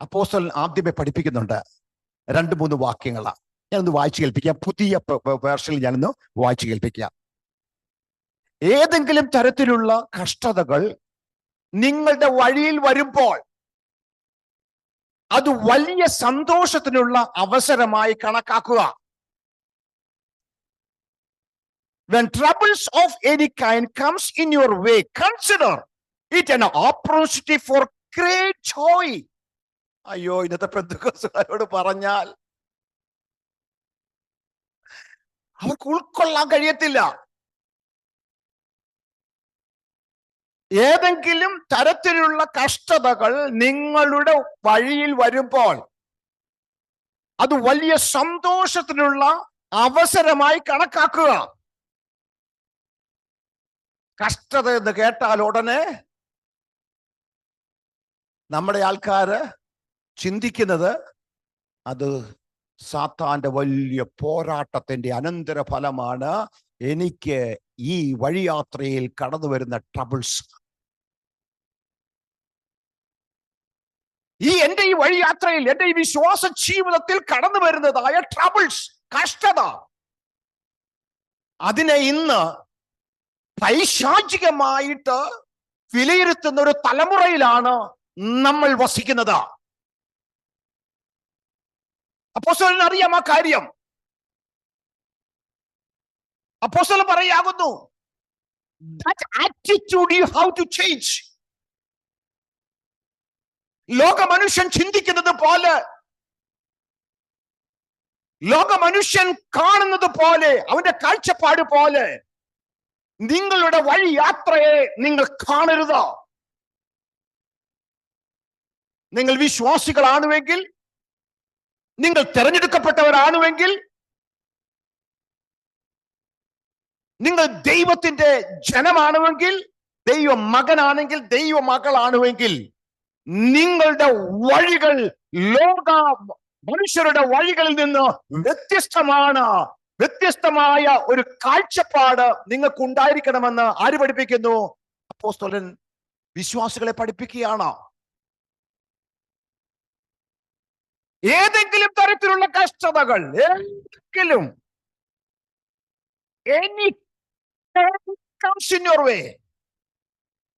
അപ്പോസ്തലൻ ആദ്യമേ പഠിപ്പിക്കുന്നുണ്ട് രണ്ട് മൂന്ന് വാക്യങ്ങളാണ് ഞാനൊന്ന് വായിച്ചു കേൾപ്പിക്കാം. പുതിയ വേർഷനിൽ ഞാനൊന്ന് വായിച്ചു കേൾപ്പിക്കാം. ഏതെങ്കിലും തരത്തിലുള്ള കഷ്ടതകൾ നിങ്ങളുടെ വഴിയിൽ വരുമ്പോൾ അത് വലിയ സന്തോഷത്തിനുള്ള അവസരമായി കണക്കാക്കുക. When troubles of any kind comes in your way, consider it an opportunity for great joy. അയ്യോ ഇന്നത്തെ പെന്തുക്കോസുകാരോട് പറഞ്ഞാൽ അവർക്ക് ഉൾക്കൊള്ളാൻ കഴിയത്തില്ല. ഏതെങ്കിലും തരത്തിലുള്ള കഷ്ടതകൾ നിങ്ങളുടെ വഴിയിൽ വരുമ്പോൾ അത് വലിയ സന്തോഷത്തിനുള്ള അവസരമായി കണക്കാക്കുക. കഷ്ടത എന്ന് കേട്ടാൽ ഉടനെ നമ്മുടെ ആൾക്കാര് ചിന്തിക്കുന്നത് അത് സാത്താന്റെ വലിയ പോരാട്ടത്തിന്റെ അനന്തര ഫലമാണ് എനിക്ക് ഈ വഴിയാത്രയിൽ കടന്നു വരുന്ന ട്രബിൾസ് ഈ എന്റെ ഈ വഴിയാത്രയിൽ എന്റെ ഈ വിശ്വാസ ജീവിതത്തിൽ കടന്നു വരുന്നതായ ട്രബിൾസ് കഷ്ടത അതിനെ ഇന്ന് പൈശാചികമായിട്ട് വിലയിരുത്തുന്ന ഒരു തലമുറയിലാണ് നമ്മൾ വസിക്കുന്നത്. അപ്പോസ്തലന് അറിയാം ആ കാര്യം. അപ്പോസ്തലൻ പറയാകുന്നു ദാറ്റ് ലോക മനുഷ്യൻ ചിന്തിക്കുന്നത് പോലെ ലോക മനുഷ്യൻ കാണുന്നത് പോലെ അവന്റെ കാഴ്ചപ്പാട് പോലെ നിങ്ങളുടെ വഴി യാത്രയെ നിങ്ങൾ കാണരുത്. നിങ്ങൾ വിശ്വാസികളാണുവെങ്കിൽ നിങ്ങൾ തെരഞ്ഞെടുക്കപ്പെട്ടവരാണുവെങ്കിൽ നിങ്ങൾ ദൈവത്തിന്റെ ജനമാണുവെങ്കിൽ ദൈവ മകനാണെങ്കിൽ ദൈവ മകളാണുവെങ്കിൽ നിങ്ങളുടെ വഴികൾ ലോക മനുഷ്യരുടെ വഴികളിൽ നിന്ന് വ്യത്യസ്തമാണ്. വ്യത്യസ്തമായ ഒരു കാഴ്ചപ്പാട് നിങ്ങൾക്ക് ഉണ്ടായിരിക്കണമെന്ന് ആര് പഠിപ്പിക്കുന്നു? അപ്പോസ്തോലൻ വിശ്വാസികളെ പഠിപ്പിക്കുകയാണ്. ഏതെങ്കിലും തരത്തിലുള്ള കഷ്ടതകൾ ഏതെങ്കിലും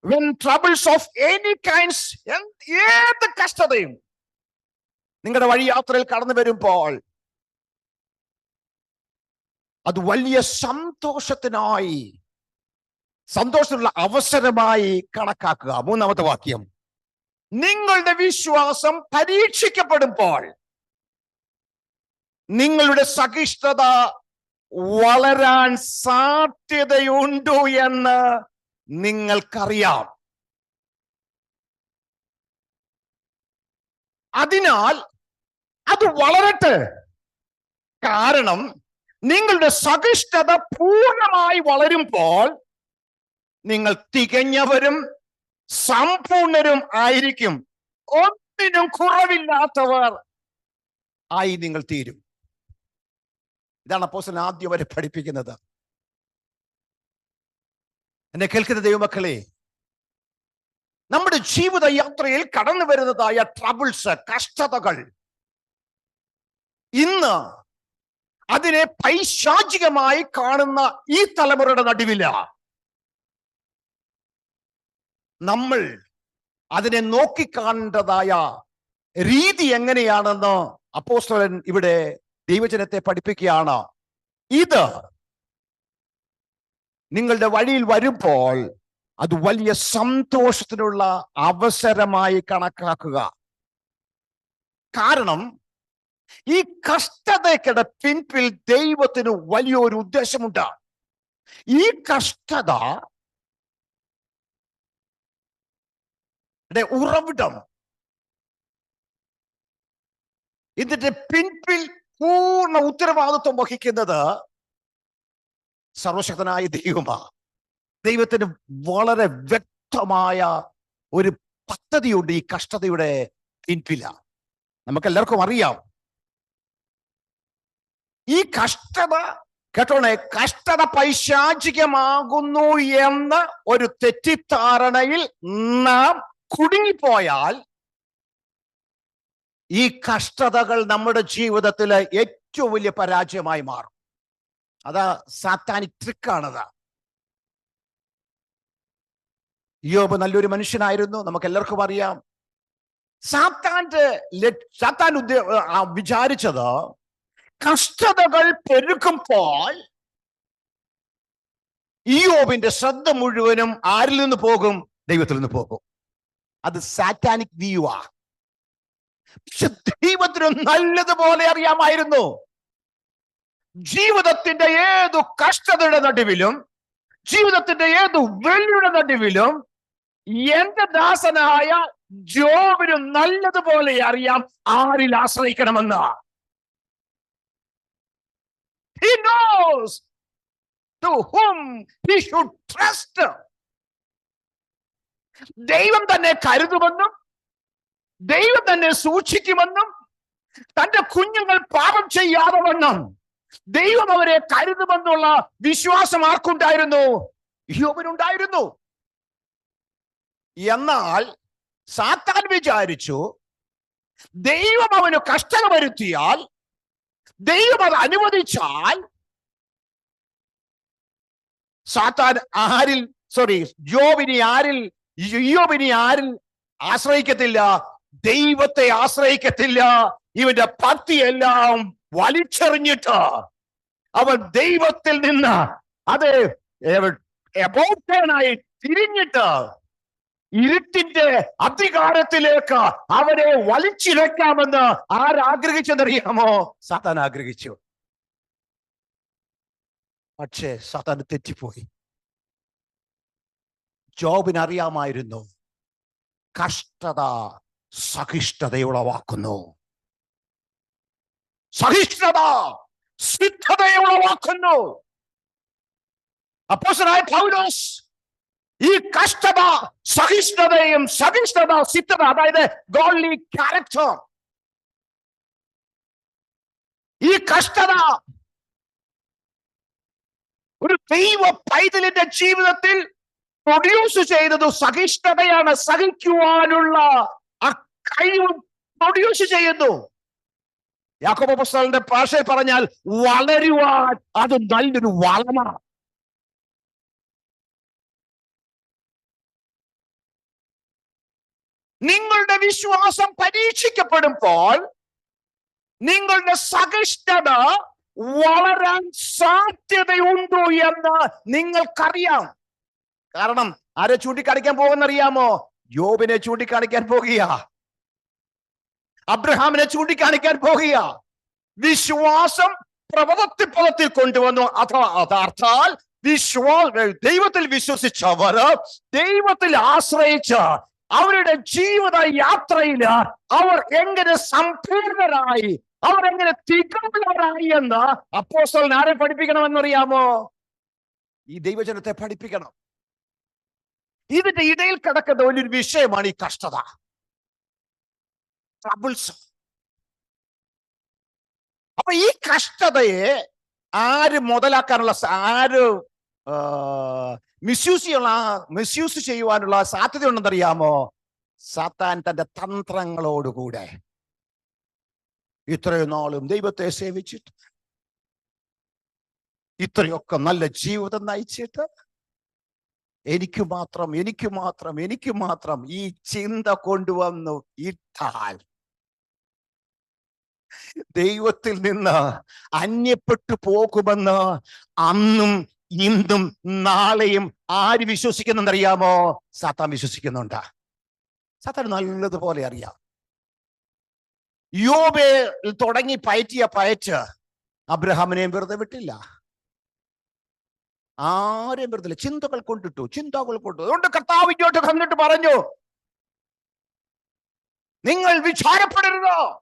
when troubles of any kinds ഏത് കഷ്ടതയും നിങ്ങളുടെ വഴി യാത്രയിൽ കടന്നു വരുമ്പോൾ അത് വലിയ സന്തോഷത്തിനായി സന്തോഷത്തിനുള്ള അവസരമായി കണക്കാക്കുക. മൂന്നാമത്തെ വാക്യം. നിങ്ങളുടെ വിശ്വാസം പരീക്ഷിക്കപ്പെടുമ്പോൾ നിങ്ങളുടെ സഹിഷ്ണുത വളരാൻ സാധ്യതയുണ്ടു എന്ന് നിങ്ങൾക്കറിയാം. അതിനാൽ അത് വളരട്ടെ. കാരണം നിങ്ങളുടെ സഹിഷ്ണുത പൂർണമായി വളരുമ്പോൾ നിങ്ങൾ തികഞ്ഞവരും സമ്പൂർണരും ആയിരിക്കും. ഒന്നിനും കുറവില്ലാത്തവർ ആയി നിങ്ങൾ തീരും. ഇതാണ് അപ്പോസൻ ആദ്യം വരെ പഠിപ്പിക്കുന്നത്. എന്നെ കേൾക്കുന്ന ദൈവമക്കളെ നമ്മുടെ ജീവിത യാത്രയിൽ കടന്നു വരുന്നതായ ട്രബിൾസ് കഷ്ടതകൾ ഇന്ന് അതിനെ പൈശാചികമായി കാണുന്ന ഈ തലമുറയുടെ നടുവില. നമ്മൾ അതിനെ നോക്കിക്കാണേണ്ടതായ രീതി എങ്ങനെയാണെന്ന് അപ്പോസ്തലൻ ഇവിടെ ദൈവജനത്തെ പഠിപ്പിക്കുകയാണ്. ഇത് നിങ്ങളുടെ വഴിയിൽ വരുമ്പോൾ അത് വലിയ സന്തോഷത്തിനുള്ള അവസരമായി കണക്കാക്കുക. കാരണം ഈ കഷ്ടതയ്ക്കിടെ പിൻപിൽ ദൈവത്തിന് വലിയൊരു ഉദ്ദേശമുണ്ട്. ഈ കഷ്ടത ഉറവിടം. ഇതിന്റെ പിൻപിൽ പൂർണ ഉത്തരവാദിത്വം വഹിക്കുന്നത് സർവശക്തനായ ദൈവമാ ദൈവത്തിന് വളരെ വ്യക്തമായ ഒരു പദ്ധതിയുണ്ട് ഈ കഷ്ടതയുടെ പിൻപില. നമുക്ക് എല്ലാവർക്കും അറിയാം. ഈ കഷ്ടത കേട്ടോണേ കഷ്ടത പൈശാചികമാകുന്നു എന്ന ഒരു തെറ്റിദ്ധാരണയിൽ നാം കുടുങ്ങിപ്പോയാൽ ഈ കഷ്ടതകൾ നമ്മുടെ ജീവിതത്തിലെ ഏറ്റവും വലിയ പരാജയമായി മാറും. അതാ സാത്താനിക് ട്രിക്കാണത്. യോബ് നല്ലൊരു മനുഷ്യനായിരുന്നു നമുക്ക് എല്ലാവർക്കും അറിയാം സാത്താന്റെ സാത്താൻ ഉദ്ദേ വിചാരിച്ചത് കഷ്ടതകൾ പെരുക്കുമ്പോൾ ഇയോബിന്റെ ശ്രദ്ധ മുഴുവനും ആരിൽ നിന്ന് പോകും? ദൈവത്തിൽ നിന്ന് പോകും. അത് സാറ്റാനിക് വ്യൂ ആ. പക്ഷെ ദൈവത്തിന് നല്ലതുപോലെ അറിയാമായിരുന്നു ജീവിതത്തിന്റെ ഏതു കഷ്ടതയുടെ നടുവിലും ജീവിതത്തിന്റെ ഏതു വെല്ലുടെ നടുവിലും എന്റെ ദാസനായ ജോബിന് നല്ലതുപോലെ അറിയാം ആരിൽ ആശ്രയിക്കണമെന്ന് He knows to whom he should trust. ദൈവം തന്നെ കരുതുമെന്നും ദൈവം തന്നെ സൂക്ഷിക്കുമെന്നും തന്റെ കുഞ്ഞുങ്ങൾ പാപം ചെയ്യാതെ വണ്ണം ദൈവം അവരെ കരുതുമെന്നുള്ള വിശ്വാസം ആർക്കുണ്ടായിരുന്നു? യോബിനുണ്ടായിരുന്നു എന്നാൽ സാത്താൻ വിചാരിച്ചു ദൈവം അവന് കഷ്ടത വരുത്തിയാൽ ദൈവം അത് അനുവദിച്ചാൽ സാത്താൻ ആരിൽ സോറി ജോബിനി ആരിൽ യോബിനി ആരിൽ ആശ്രയിക്കത്തില്ല. ദൈവത്തെ ആശ്രയിക്കത്തില്ല. ഇവന്റെ ഭക്തിയെല്ലാം വലിച്ചെറിഞ്ഞിട്ട് അവൻ ദൈവത്തിൽ നിന്ന് അത് എബോട്ടനായി തിരിഞ്ഞിട്ട് ഇരുട്ടിന്റെ അധികാരത്തിലേക്ക് അവരെ വലിച്ചിഴക്കാമെന്ന് ആരാഗ്രഹിച്ചെന്നറിയാമോ? സാത്താൻ ആഗ്രഹിച്ചു. പക്ഷേ സാത്താൻ തെറ്റിപ്പോയി. ജോബിനറിയാമായിരുന്നു. കഷ്ടത സഹിഷ്ണുതയുളവാക്കുന്നു. സഹിഷ്ണുത സിദ്ധതയുളവാക്കുന്നു. അപ്പോസനായ പൗലോസ് ഈ കഷ്ടത സഹിഷ്ണുതയും സഹിഷ്ണുത സിദ്ധത അതായത് ഗോൾലി ക്യാരക്ടർ ഈ കഷ്ടത ഒരു ദൈവ പൈതലിന്റെ ജീവിതത്തിൽ പ്രൊഡ്യൂസ് ചെയ്തത് സഹിഷ്ണുതയാണ് സഹിക്കുവാനുള്ള കഴിവ് പ്രൊഡ്യൂസ് ചെയ്യുന്നു. യാക്കോബ പുസ്തകന്റെ ഭാഷയിൽ പറഞ്ഞാൽ വളരുവാൻ അത് നല്ലൊരു വളമാണ്. നിങ്ങളുടെ വിശ്വാസം പരീക്ഷിക്കപ്പെടുമ്പോൾ നിങ്ങളുടെ സഹിഷ്ണത വളരാൻ സാധ്യതയുണ്ടോ എന്ന് നിങ്ങൾക്കറിയാം. കാരണം ആരെ ചൂണ്ടിക്കാണിക്കാൻ പോകുന്നറിയാമോ യോബിനെ ചൂണ്ടിക്കാണിക്കാൻ പോകുക അബ്രഹാമിനെ ചൂണ്ടിക്കാണിക്കാൻ പോകുക. വിശ്വാസം പ്രവൃത്തിപ്പുറത്തിൽ കൊണ്ടുവന്നു. അഥവാ അതാർത്ഥാൽ വിശ്വാ ദൈവത്തിൽ വിശ്വസിച്ചവർ ദൈവത്തിൽ ആശ്രയിച്ച അവരുടെ ജീവിത യാത്രയിൽ അവർ എങ്ങനെ സമ്പൂർണരായി അവർ എങ്ങനെ തികവുള്ളവരായി എന്ന് അപ്പോസ്റ്റൽ ആരെ പഠിപ്പിക്കണമെന്നറിയാമോ? ഈ ദൈവജനത്തെ പഠിപ്പിക്കണം. ഇതിന്റെ ഇടയിൽ കിടക്കുന്ന ഒരു വിഷയമാണ് ഈ കഷ്ടത. ട്രബിൾസ് അപ്പൊ ഈ കഷ്ടതയെ ആര് മുതലാക്കാനുള്ള ആര് മിസ്യൂസ് ചെയ്യാനുള്ള മിസ്യൂസ് ചെയ്യുവാനുള്ള സാധ്യത ഉണ്ടെന്നറിയാമോ സാത്താൻ തന്റെ തന്ത്രങ്ങളോടുകൂടെ ഇത്രയും നാളും ദൈവത്തെ സേവിച്ചിട്ട് ഇത്രയൊക്കെ നല്ല ജീവിതം നയിച്ചിട്ട് എനിക്ക് മാത്രം എനിക്ക് മാത്രം എനിക്ക് മാത്രം ഈ ചിന്ത കൊണ്ടുവന്നു ഇട്ടാൽ ദൈവത്തിൽ നിന്ന് അന്യപ്പെട്ടു പോകുമെന്ന് അന്നും ഇന്നും നാളെയും ആര് വിശ്വസിക്കുന്നുണ്ടറിയാമോ സാത്താൻ വിശ്വസിക്കുന്നുണ്ട്. സാത്താൻ നല്ലതുപോലെ അറിയാം. യോബേ തുടങ്ങി പയറ്റിയ പയറ്റ് അബ്രഹാമിനെയും വെറുതെ വിട്ടില്ല. ആരെയും വെറുതെ ചിന്തകൾ കൊണ്ടിട്ടു ചിന്തകൾ കൊണ്ടു. അതുകൊണ്ട് കർത്താവ് ഇങ്ങോട്ട് കണ്ടിട്ട് പറഞ്ഞു നിങ്ങൾ വിചാരപ്പെടരുത്?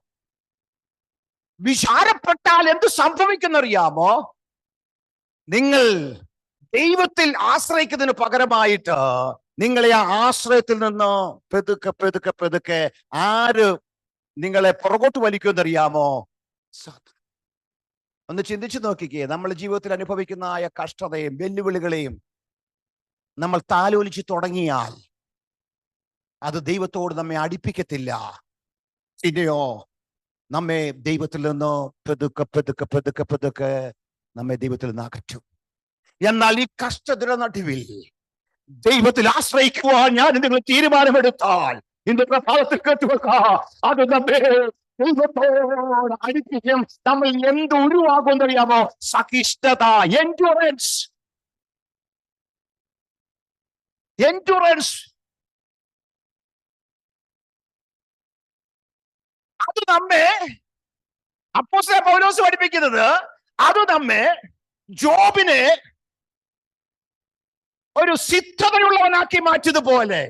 വിചാരപ്പെട്ടാൽ എന്ത് സംഭവിക്കുന്നറിയാമോ നിങ്ങൾ ദൈവത്തിൽ ആശ്രയിക്കുന്നതിന് പകരമായിട്ട് നിങ്ങളെ ആ ആശ്രയത്തിൽ നിന്ന് പെതുക്കെ പെതുക്കെ പെതുക്കെ ആര് നിങ്ങളെ പുറകോട്ട് വലിക്കുമെന്നറിയാമോ? സാത്താൻ. ഒന്ന് ചിന്തിച്ചു നോക്കിക്കേ. നമ്മൾ ജീവിതത്തിൽ അനുഭവിക്കുന്ന ആയ കഷ്ടതയും വെല്ലുവിളികളെയും നമ്മൾ താലോലിച്ചു തുടങ്ങിയാൽ അത് ദൈവത്തോട് നമ്മെ അടുപ്പിക്കത്തില്ല. പിന്നെയോ നമ്മെ ദൈവത്തിൽ നിന്ന് പെതുക്കെ പെതുക്കെ പെതുക്കെ പെതുക്കെ നമ്മെ ദൈവത്തിൽ നിന്ന് അകറ്റും. എന്നാൽ ഈ കഷ്ടതയുടെ നടുവിൽ ദൈവത്തിൽ ആശ്രയിക്കുവാൻ ഞാൻ നിങ്ങൾ തീരുമാനമെടുത്താൽ ഇന്ന് പ്രഭാതത്തിൽ കേട്ടുവെക്ക. അത് നമ്മെ ദൈവത്തോട് അടുപ്പിക്കും നമ്മൾ എന്ത് ഉരുവാകുമെന്നറിയാമോ സഹിഷ്ഠത എൻഡ്യൂറൻസ് എൻഡ്യൂറൻസ് അത് നമ്മെ അപ്പോസ്തലൻ പൗലോസ് പഠിപ്പിക്കുന്നത് അത് നമ്മെ ജോബിനെ ഒരു സിദ്ധതയുള്ളവനാക്കി മാറ്റിയതുപോലെ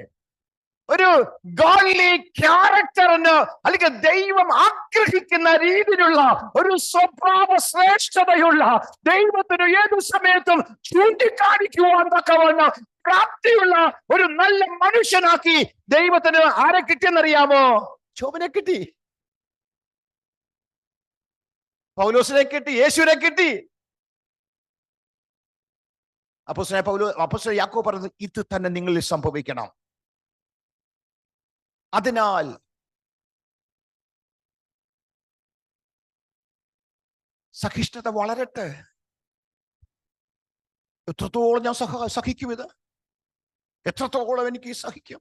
ഒരു ഗോഡ്ലി ക്യാരക്ടറിന് അല്ലെങ്കിൽ ദൈവം ആഗ്രഹിക്കുന്ന രീതിയിലുള്ള ഒരു സ്വഭാവ ശ്രേഷ്ഠതയുള്ള ദൈവത്തിന് ഏത് സമയത്തും ചൂണ്ടിക്കാണിക്കുവാൻ തക്കവണ്ണം പ്രാപ്തിയുള്ള ഒരു നല്ല മനുഷ്യനാക്കി ദൈവത്തിന് ആരെ കിട്ടിയെന്നറിയാമോ? ശോഭനെ കിട്ടി. പൗലോസിനെ കിട്ടി യേശുവിനെ കിട്ടി. അപ്പൊ പൗലോ അപ്പൊ യാക്കോ പറഞ്ഞത് ഇത് തന്നെ നിങ്ങളിൽ സംഭവിക്കണം. അതിനാൽ സഹിഷ്ണുത വളരട്ടെ. എത്രത്തോളം ഞാൻ സഹ സഹിക്കും ഇത്? എത്രത്തോളം എനിക്ക് സഹിക്കും?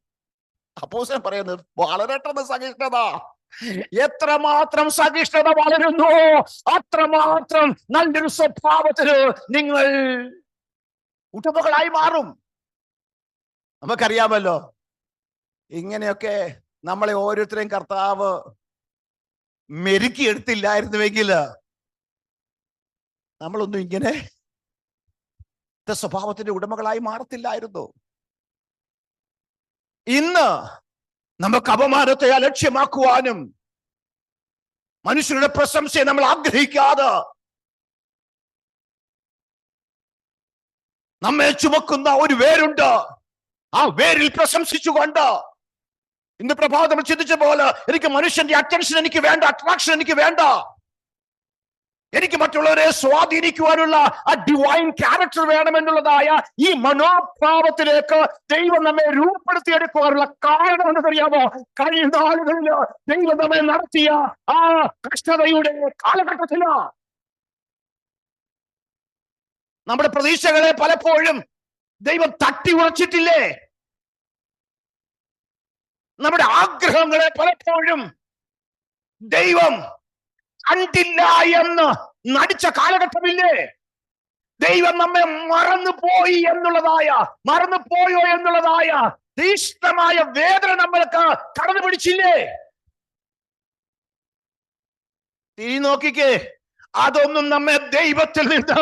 അപ്പോസൻ പറയുന്നത് വളരട്ടെ സഹിഷ്ണുത. എത്രമാത്രം സഹിഷ്ണുത വളരുന്നു അത്രമാത്രം നല്ലൊരു സ്വഭാവത്തിന് നിങ്ങൾ ഉടമകളായി മാറും. നമുക്കറിയാമല്ലോ ഇങ്ങനെയൊക്കെ നമ്മളെ ഓരോരുത്തരെയും കർത്താവ് മെരുക്കിയെടുത്തില്ലായിരുന്നുവെങ്കിൽ നമ്മളൊന്നും ഇങ്ങനെ സ്വഭാവത്തിന്റെ ഉടമകളായി മാറത്തില്ലായിരുന്നു. ഇന്ന് നമുക്ക് അപമാനത്തെ അലക്ഷ്യമാക്കുവാനും മനുഷ്യരുടെ പ്രശംസയെ നമ്മൾ ആഗ്രഹിക്കാതെ നമ്മെ ചുമക്കുന്ന ഒരു വേരുണ്ട്. ആ വേരിൽ പ്രശംസിച്ചുകൊണ്ട് ഇന്ന് പ്രഭാതം നമ്മൾ ചിന്തിച്ച പോലെ എനിക്ക് മനുഷ്യന്റെ അറ്റൻഷൻ എനിക്ക് വേണ്ട അട്രാക്ഷൻ എനിക്ക് വേണ്ട. എനിക്ക് മറ്റുള്ളവരെ സ്വാധീനിക്കുവാനുള്ള ആ ഡിവൈൻ ക്യാരക്ടർ വേണമെന്നുള്ളതായ ഈ മനോഭാവത്തിലേക്ക് ദൈവം നമ്മെ രൂപപ്പെടുത്തിയെടുക്കുവാനുള്ള കാരണം എന്നറിയാമോ? കഴിഞ്ഞ നാളുകളിൽ ദൈവം നമ്മെ നടത്തിയ ആ കഷ്ടതയുടെ കാലഘട്ടത്തിലാ. നമ്മുടെ പ്രതീക്ഷകളെ പലപ്പോഴും ദൈവം തട്ടി ഉറച്ചിട്ടില്ലേ നമ്മുടെ ആഗ്രഹങ്ങളെ പലപ്പോഴും ദൈവം കണ്ടില്ല എന്ന് നടിച്ച കാലഘട്ടമില്ലേ? ദൈവം നമ്മെ മറന്നു പോയി എന്നുള്ളതായ മറന്നു പോയോ എന്നുള്ളതായ തീഷ്ണമായ വേദന നമ്മൾക്ക് കടന്നു പിടിച്ചില്ലേ തിരി നോക്കിക്കേ. അതൊന്നും നമ്മെ ദൈവത്തിൽ നിന്ന്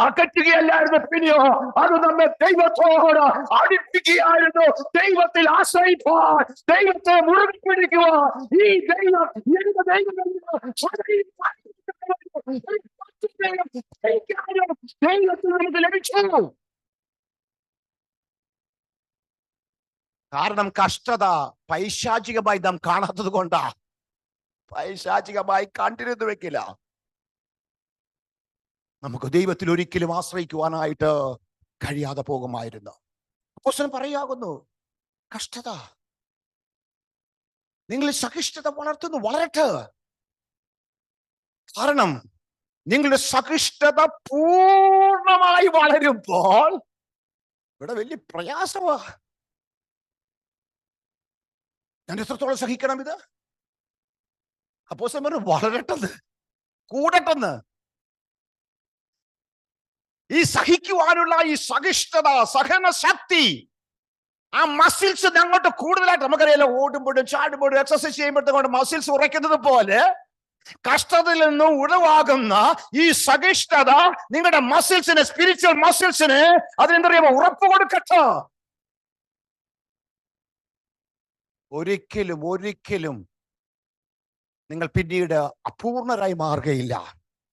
അകറ്റുകയല്ലായിരുന്നു പിന്നെയോ? അത് നമ്മെ ദൈവത്തോട് അടുപ്പിക്കുകയായിരുന്നു. ദൈവത്തിൽ ആശ്രയിപ്പാൻ ദൈവത്തെ മുറുകി പിടിക്കുക ഈ ദൈവം എന്റെ ദൈവം ദൈവത്തിൽ നമുക്ക് ലഭിച്ചു. കാരണം കഷ്ടത പൈശാചികമായി നാം കാണാത്തത് കൊണ്ടാ. പൈശാചികമായി കണ്ടിരുന്നു വെക്കില്ല. നമുക്ക് ദൈവത്തിൽ ഒരിക്കലും ആശ്രയിക്കുവാനായിട്ട് കഴിയാതെ പോകുമായിരുന്നു. അപ്പോസ്തലൻ പറയാകുന്നു കഷ്ടത. നിങ്ങൾ സഹിഷ്ണുത വളർത്തുന്നു വളരട്ടെ. കാരണം നിങ്ങളുടെ സഹിഷ്ണുത പൂർണമായി വളരുമ്പോൾ ഇവിടെ വലിയ പ്രയാസമാ. ഞാൻ എത്രത്തോളം സഹിക്കണം ഇത്? അപ്പോസ്തലൻ പറഞ്ഞു വളരട്ടെന്ന് കൂടട്ടെന്ന്. ഈ സഹിക്കുവാനുള്ള ഈ സഹിഷ്ണുത സഹന ശക്തി ആ മസിൽസ് ഞങ്ങോട്ട് കൂടുതലായിട്ട് നമുക്കറിയാലോ ഓടുമ്പോഴും ചാടുമ്പോഴും എക്സസൈസ് ചെയ്യുമ്പോഴത്തെ മസിൽസ് ഉറയ്ക്കുന്നത് പോലെ കഷ്ടതയിൽ നിന്ന് ഉളവാകുന്ന ഈ സഹിഷ്ണുത നിങ്ങളുടെ മസിൽസിന് സ്പിരിച്വൽ മസിൽസിന് അതിനെന്തറിയാമോ ഉറപ്പ് കൊടുക്കട്ടെ. ഒരിക്കലും ഒരിക്കലും നിങ്ങൾ പിന്നീട് അപൂർണരായി മാറുകയില്ല.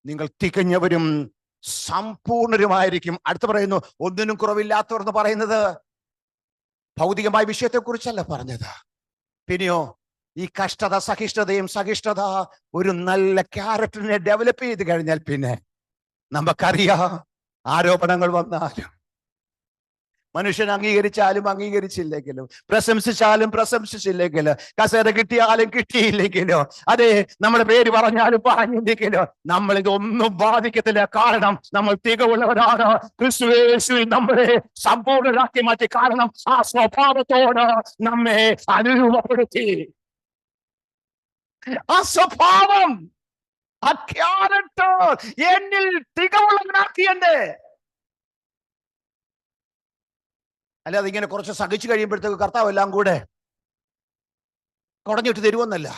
നിങ്ങൾ തികഞ്ഞവരും സമ്പൂർണരുമായിരിക്കും. അടുത്ത് പറയുന്നു ഒന്നിനും കുറവില്ലാത്തവർ എന്ന് പറയുന്നത് ഭൗതികമായ വിഷയത്തെ കുറിച്ചല്ല പറഞ്ഞത്. പിന്നെയോ ഈ കഷ്ടത സഹിഷ്ണുതയും സഹിഷ്ണുത ഒരു നല്ല ക്യാരക്ടറിനെ ഡെവലപ്പ് ചെയ്ത് കഴിഞ്ഞാൽ പിന്നെ നമുക്കറിയാം ആരോപണങ്ങൾ വന്നാലും മനുഷ്യൻ അംഗീകരിച്ചാലും അംഗീകരിച്ചില്ലെങ്കിലും പ്രശംസിച്ചാലും പ്രശംസിച്ചില്ലെങ്കിലും കസേര കിട്ടിയാലും കിട്ടിയില്ലെങ്കിലോ അതെ നമ്മുടെ പേര് പറഞ്ഞാലും പറഞ്ഞില്ലെങ്കിലോ നമ്മൾ ഇതൊന്നും ബാധിക്കത്തില്ല. കാരണം നമ്മൾ തികവുള്ളവരാണ്. ക്രിസ്തുവേശുവിൽ നമ്മളെ സമ്പൂർണരാക്കി മാറ്റി. കാരണം ആ സ്വഭാവത്തോട് നമ്മെ അനുരൂപപ്പെടുത്തി. ആ സ്വഭാവം എന്നിൽ തികവുള്ളവനാക്കി അല്ലാതെ ഇങ്ങനെ കുറച്ച് സഹിച്ചു കഴിയുമ്പോഴത്തേക്ക് കർത്താവ് എല്ലാം കൂടെ കുടഞ്ഞിട്ട് തരുമെന്നല്ല.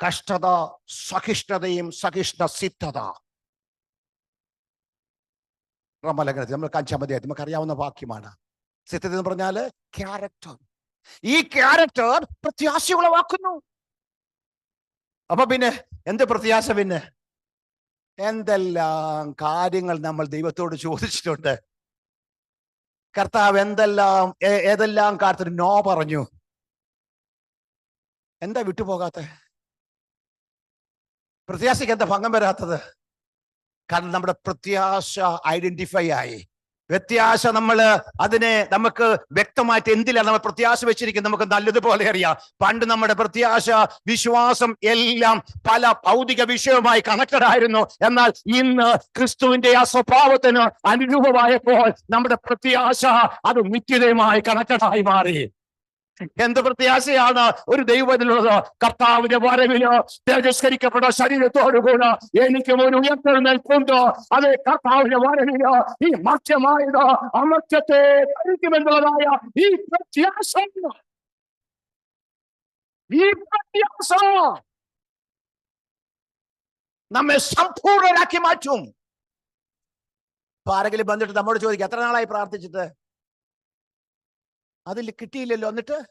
കഷ്ടത സഹിഷ്ണുതയും സഹിഷ്ണ സിദ്ധത റമലഗ്രഹത്തിൽ നമ്മൾ അഞ്ചാം അധ്യായത്തിൽ നമുക്ക് അറിയാവുന്ന വാക്യമാണ്. സിദ്ധത എന്ന് പറഞ്ഞാൽ ക്യാരക്ടർ ഈ ക്യാരക്ടർ പ്രത്യാശ ഉളവാക്കുന്നു അപ്പൊ പിന്നെ എന്ത് പ്രത്യാശ പിന്നെ? എന്തെല്ലാം കാര്യങ്ങൾ നമ്മൾ ദൈവത്തോട് ചോദിച്ചിട്ടുണ്ട്. കർത്താവ് എന്തെല്ലാം ഏതെല്ലാം കാര്യത്തിന് നോ പറഞ്ഞു? എന്താ വിട്ടുപോകാത്ത പ്രത്യാശയ്ക്ക് എന്താ ഭംഗം വരാത്തത്? കാരണം നമ്മുടെ പ്രത്യാശ ഐഡന്റിഫൈ ആയി. വ്യത്യാസ നമ്മൾ അതിനെ നമുക്ക് വ്യക്തമായിട്ട് എന്തിലാണ് നമ്മൾ പ്രത്യാശ വെച്ചിരിക്കുന്നത്? നമുക്ക് നല്ലതുപോലെ അറിയാം. പണ്ട് നമ്മുടെ പ്രത്യാശ വിശ്വാസം എല്ലാം പല ഭൗതിക വിഷയവുമായി കണക്റ്റഡ് ആയിരുന്നു. എന്നാൽ ഇന്ന് ക്രിസ്തുവിന്റെ ആ സ്വഭാവത്തിന് അനുരൂപമായപ്പോൾ നമ്മുടെ പ്രത്യാശ അത് നിത്യതയുമായി കണക്റ്റഡ് ആയി മാറി. എന്ത് പ്രത്യാശയാണ്? ഒരു ദൈവത്തിലുള്ളത്. കർത്താവിന്റെ വരവിലോ തേജസ്കരിക്കപ്പെട്ട ശരീരത്തോടുകൂടെ എനിക്കും ഒരു ഉയർത്തെഴുന്നേൽപ്പുണ്ട് അത് കർത്താവിന്റെ വരവിൽ ഈ മധ്യമായത് അമർത്യത്തെ ധരിക്കുമെന്നുള്ളതായ ഈ പ്രത്യാശ. ഈ പ്രത്യാശ നമ്മെ സമ്പൂർണരാക്കി മാറ്റും. ആരെങ്കിലും വന്നിട്ട് നമ്മോട് ചോദിക്കും എത്ര നാളായി പ്രാർത്ഥിച്ചിട്ട്? അതിൽ കിട്ടിയില്ലല്ലോ എന്നിട്ട്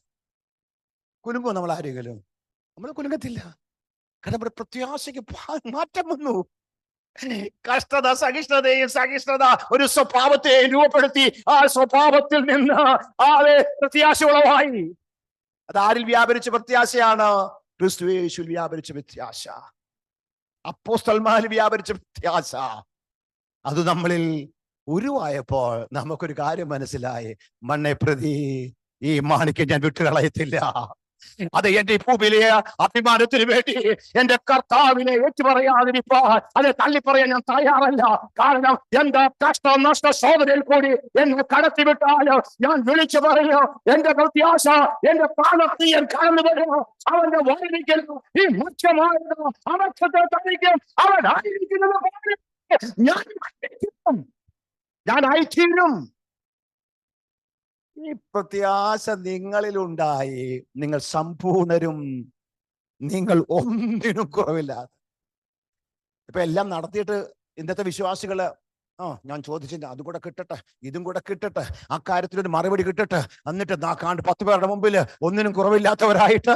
കുലുങ്ങോ നമ്മൾ ആരെങ്കിലും? നമ്മൾ കുലുങ്ങത്തില്ല. കാരണം നമ്മുടെ പ്രത്യാശയ്ക്ക് മാറ്റം വന്നു. കഷ്ടത സഹിഷ്ണുതയും സഹിഷ്ണുത ഒരു സ്വഭാവത്തെ രൂപപ്പെടുത്തി ആ സ്വഭാവത്തിൽ നിന്ന് ആളെ പ്രത്യാശ ഉളവായി അത് ആരിൽ വ്യാപരിച്ച പ്രത്യാശയാണ്? ക്രിസ്തു വ്യാപരിച്ച പ്രത്യാശ. അപ്പോസ്തൽമാരിൽ വ്യാപരിച്ച പ്രത്യാശ. അത് നമ്മളിൽ ഉരുവായപ്പോൾ നമുക്കൊരു കാര്യം മനസ്സിലായി. മണ്ണെ പ്രതി ഈ മാണിക്ക് ഞാൻ വിട്ടുകളയത്തില്ല. അത് എന്റെ ഭൂമിയിലെ അഭിമാനത്തിന് വേണ്ടി എന്റെ കർത്താവിനെ ഏറ്റുപറയാതിരിപ്പാൻ അതെ തള്ളിപ്പറയാൻ ഞാൻ തയ്യാറല്ല. കാരണം എന്റെ കഷ്ട നഷ്ട ശോധനയിൽ കൂടി എന്നെ കടത്തിവിട്ടാലോ ഞാൻ വിളിച്ചു പറയോ എന്റെ പ്രത്യാശ എന്റെ പാലത്തീയൻ കടന്നു വരുമോ അവന്റെ വായിരിക്കുന്നു ഈ മുഖ്യമായിരുന്നു അമക്ഷത്തെ തനിക്കും അവൻ ആയിരിക്കുന്നത് ഞാൻ ആയിത്തീരും ഈ പ്രത്യാശ നിങ്ങളിലുണ്ടായി. നിങ്ങൾ സമ്പൂർണരും നിങ്ങൾ ഒന്നിനും കുറവില്ലാതെ. ഇപ്പൊ എല്ലാം നടത്തിയിട്ട് ഇന്നത്തെ വിശ്വാസികൾ ആ ഞാൻ ചോദിച്ചില്ല അതും കൂടെ കിട്ടട്ടെ ഇതും കൂടെ കിട്ടട്ടെ ആ കാര്യത്തിലൊരു മറുപടി കിട്ടട്ടെ എന്നിട്ട് നാ കാണ്ട് പത്ത് പേരുടെ മുമ്പിൽ ഒന്നിനും കുറവില്ലാത്തവരായിട്ട്.